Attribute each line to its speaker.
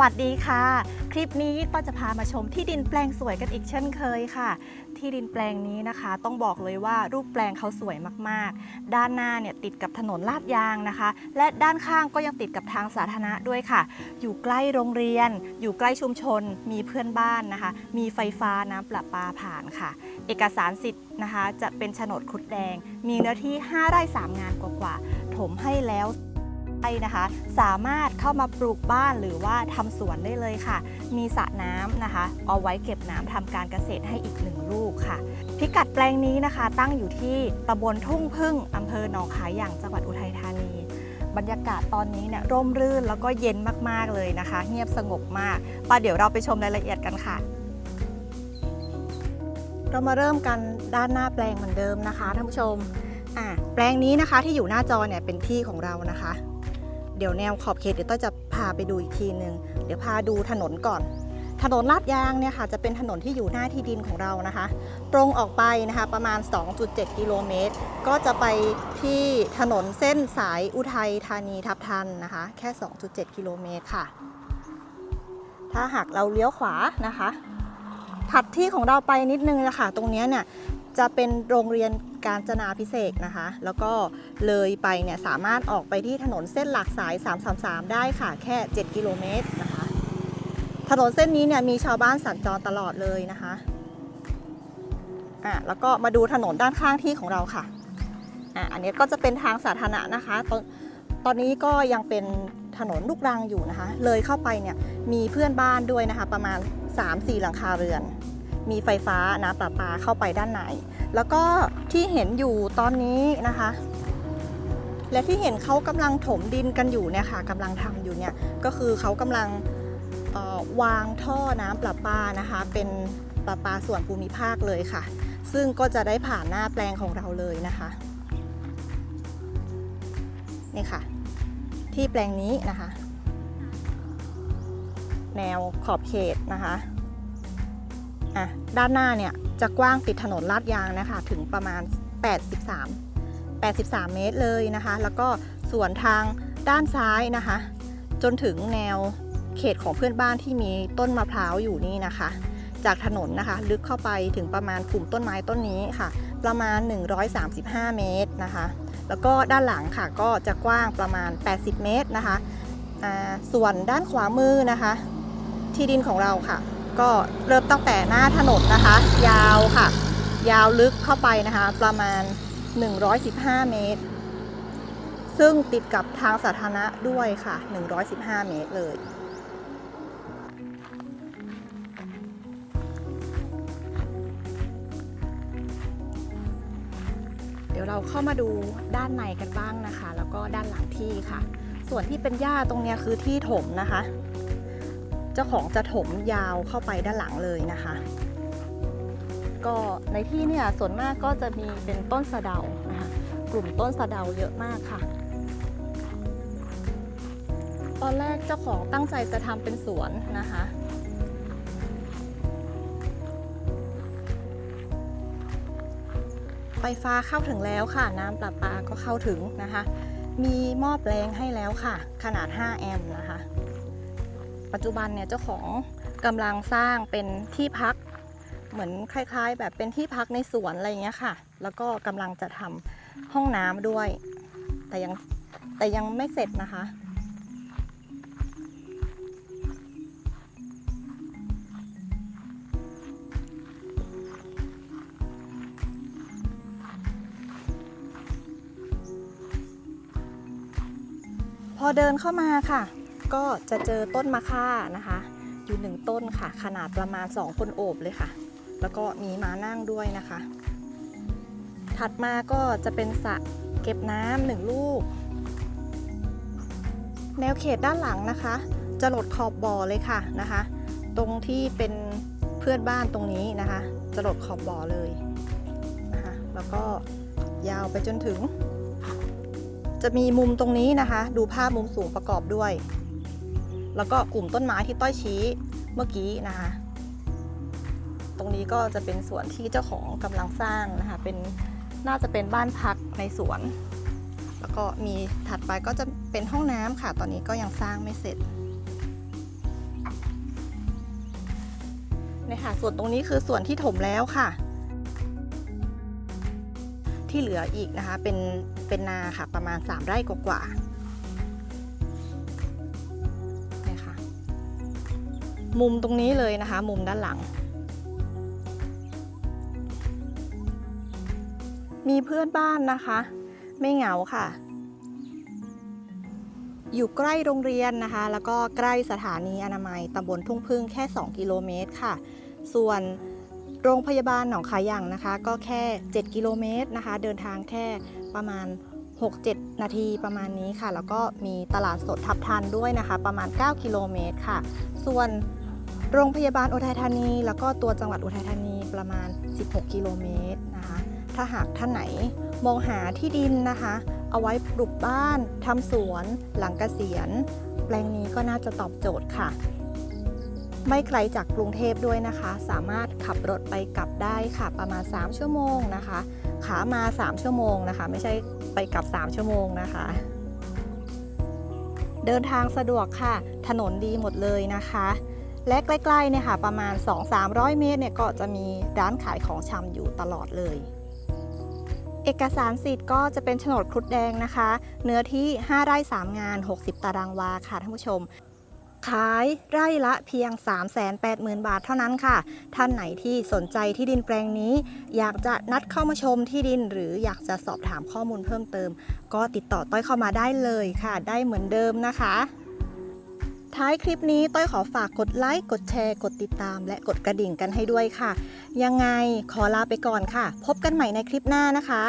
Speaker 1: วัสดีค่ะ คลิปนี้ก็จะพามาชมที่ดินแปลงสวยกันอีกเช่นเคยค่ะ ที่ดินแปลงนี้นะคะ ต้องบอกเลยว่ารูปแปลงเขาสวยมากๆ ด้านหน้าเนี่ยติดกับถนนลาดยางนะคะ และด้านข้างก็ยังติดกับทางสาธารณะด้วยค่ะ อยู่ใกล้โรงเรียน อยู่ใกล้ชุมชน มีเพื่อนบ้านนะคะ มีไฟฟ้าน้ำประปาผ่านค่ะ เอกสารสิทธิ์นะคะ จะเป็นโฉนดครุดแดง มีเนื้อที่ 5 ไร่ 3 งานกว่าๆถมให้แล้ว นะคะ สามารถเข้ามาปลูกบ้านหรือว่าทำสวนได้เลยค่ะ มีสระน้ำนะคะ เอาไว้เก็บน้ำทำการเกษตรให้อีกหนึ่งลูกค่ะ พิกัดแปลงนี้นะคะ ตั้งอยู่ที่ตำบลทุ่งพึ่งอำเภอหนองขายอย่างจังหวัดอุทัยธานีบรรยากาศตอนนี้เนี่ยร่มรื่นแล้วก็เย็นมากๆเลยนะคะ เงียบสงบมากไป่ะเดี๋ยวเราไปชมรายละเอียดกันค่ะ เรามาเริ่มกันด้านหน้าแปลงเหมือนเดิมนะคะท่านผู้ชมอะแปลงนี้นะคะที่อยู่หน้าจอเนี่ยเป็นที่ของเรานะคะ ดี๋ยวแนวขอบเขตเดี๋ยวต้อยจะพาไปดูอีกทีนึงเดี๋ยวพาดูถนนก่อน ถนนลาดยางเนี่ยค่ะจะเป็นถนนที่อยู่หน้าที่ดินของเรานะคะ ตรงออกไปนะคะประมาณ 2.7 กิโลเมตร ก็จะไปที่ถนนเส้นสายอุทัยธานีทับทันนะคะ แค่ 2.7 กิโลเมตรค่ะ ถ้าหากเราเลี้ยวขวานะคะ ถัดที่ของเราไปนิดนึงนะคะตรงนี้เนี่ย จะเป็นโรงเรียนการจนาพิเศษนะคะ แล้วก็เลยไปเนี่ยสามารถออกไปที่ถนนเส้นหลักสาย 333 ได้ค่ะ แค่ 7 กิโลเมตรนะคะ ถนนเส้นนี้เนี่ยมีชาวบ้านสัญจรตลอดเลยนะคะอะแล้วก็มาดูถนนด้านข้างที่ของเราค่ะอะอันนี้ก็จะเป็นทางสาธารณะนะคะตอนตอนนี้ก็ยังเป็นถนนลูกรังอยู่นะคะ เลยเข้าไปเนี่ยมีเพื่อนบ้านด้วยนะคะ ประมาณ 3-4 หลังคาเรือน มีไฟฟ้าน้ำประปาเข้าไปด้านใน แล้วก็ที่เห็นอยู่ตอนนี้นะคะ และที่เห็นเขากำลังถมดินกันอยู่เนี่ยค่ะกำลังทำอยู่เนี่ยก็คือเขากำลังวางท่อน้ำประปานะคะ เป็นประปาส่วนภูมิภาคเลยค่ะ ซึ่งก็จะได้ผ่านหน้าแปลงของเราเลยนะคะนี่ค่ะ ที่แปลงนี้นะคะ แนวขอบเขตนะคะ อะด้านหน้าเนี่ยจะกว้างติดถนนลาดยางนะคะถึงประมาณ 83 83 เมตรเลยนะคะ แล้วก็ส่วนทางด้านซ้ายนะคะ จนถึงแนวเขตของเพื่อนบ้านที่มีต้นมะพร้าวอยู่นี่นะคะ จากถนนนะคะ ลึกเข้าไปถึงประมาณกลุ่มต้นไม้ต้นนี้ค่ะ ประมาณ 135 เมตรนะคะ แล้วก็ด้านหลังค่ะก็จะกว้างประมาณ 80 เมตรนะคะส่วนด้านขวามือนะคะ ที่ดินของเราค่ะ ก็เริ่มตั้งแต่หน้าถนนนะคะ ยาวค่ะ ยาวลึกเข้าไปนะคะ ประมาณ 115 เมตร ซึ่งติดกับทางสาธารณะด้วยค่ะ 115 เมตรเลยเดี๋ยวเราเข้ามาดูด้านในกันบ้างนะคะ แล้วก็ด้านหลังที่ค่ะ ส่วนที่เป็นหญ้าตรงนี้คือที่ถมนะคะ เจ้าของจะถมยาวเข้าไปด้านหลังเลยนะคะ ก็ในที่เนี่ยส่วนมากก็จะมีเป็นต้นสะเดานะคะกลุ่มต้นสะเดาเยอะมากค่ะ ตอนแรกเจ้าของตั้งใจจะทำเป็นสวนนะคะไฟฟ้าเข้าถึงแล้วค่ะ น้ำประปาก็เข้าถึงนะคะ มีหม้อแปลงให้แล้วค่ะ ขนาด 5 แอมป์นะคะ ปัจจุบันเนี่ยเจ้าของกำลังสร้างเป็นที่พักเหมือนคล้าย ๆ แบบเป็นที่พักในสวนอะไรอย่างเงี้ยค่ะ แล้วก็กำลังจะทำห้องน้ำด้วย แต่ยังแต่ยังไม่เสร็จนะคะ พอเดินเข้ามาค่ะ ก็จะเจอต้นมะค่านะคะ อยู่หนึ่งต้นค่ะ ขนาดประมาณ 2 คนโอบเลยค่ะ แล้วก็มีม้านั่งด้วยนะคะ ถัดมาก็จะเป็นสระเก็บน้ำหนึ่งลูก แนวเขตด้านหลังนะคะ จะหลดขอบบ่อเลยค่ะนะคะ ตรงที่เป็นเพื่อนบ้านตรงนี้นะคะ จะหลดขอบบ่อเลยนะคะ แล้วก็ยาวไปจนถึงจะมีมุมตรงนี้นะคะ ดูภาพมุมสูงประกอบด้วย แล้วก็กลุ่มต้นไม้ที่ต้อยชี้เมื่อกี้นะคะตรงนี้ก็จะเป็นสวนที่เจ้าของกำลังสร้างนะคะเป็นน่าจะเป็นบ้านพักในสวน แล้วก็มีถัดไปก็จะเป็นห้องน้ำค่ะ ตอนนี้ก็ยังสร้างไม่เสร็จเนี่ยค่ะส่วนตรงนี้คือส่วนที่ถมแล้วค่ะ ที่เหลืออีกนะคะเป็นเป็นนาค่ะประมาณ 3 ไร่กว่าๆ มุมตรงนี้เลยนะคะ มุมด้านหลัง มีเพื่อนบ้านนะคะ ไม่เหงาค่ะ อยู่ใกล้โรงเรียนนะคะ แล้วก็ใกล้สถานีอนามัยตำบลทุ่งพึ่งแค่ 2 กิโลเมตรค่ะ ส่วนโรงพยาบาลหนองขายังนะคะ ก็แค่ 7 กิโลเมตรนะคะ เดินทางแค่ประมาณ 6-7 นาทีประมาณนี้ค่ะ แล้วก็มีตลาดสดทับทันด้วยนะคะ ประมาณ 9 กิโลเมตรค่ะ ส่วน โรงพยาบาลอุทัยธานี แล้วก็ตัวจังหวัดอุทัยธานีประมาณ 16 กิโลเมตรนะคะ ถ้าหากท่านไหนมองหาที่ดินนะคะ เอาไว้ปลูกบ้านทำสวน หลังเกษียณ แปลงนี้ก็น่าจะตอบโจทย์ค่ะ ไม่ไกลจากกรุงเทพด้วยนะคะ สามารถขับรถไปกลับได้ค่ะ ประมาณ 3 ชั่วโมงนะคะ ขามา 3 ชั่วโมงนะคะ ไม่ใช่ไปกลับ 3 ชั่วโมงนะคะเดินทางสะดวกค่ะ ถนนดีหมดเลยนะคะ และใกล้ๆเนี่ยค่ะประมาณ 2-300 เมตรเนี่ยก็จะมีร้านขายของชำอยู่ตลอดเลย เอกสารสิทธิ์ก็จะเป็นโฉนดครุฑแดงนะคะ เนื้อที่ 5 ไร่ 3 งาน 60 ตารางวาค่ะท่านผู้ชม ขายไร่ละเพียง 380,000 บาทเท่านั้นค่ะ ท่านไหนที่สนใจที่ดินแปลงนี้ อยากจะนัดเข้ามาชมที่ดิน หรืออยากจะสอบถามข้อมูลเพิ่มเติม ก็ติดต่อต้อยเข้ามาได้เลยค่ะ ได้เหมือนเดิมนะคะ ท้ายคลิปนี้ต้อยขอฝากกดไลค์ กดแชร์ กดติดตาม และกดกระดิ่งกันให้ด้วยค่ะ ยังไงขอลาไปก่อนค่ะ พบกันใหม่ในคลิปหน้านะคะ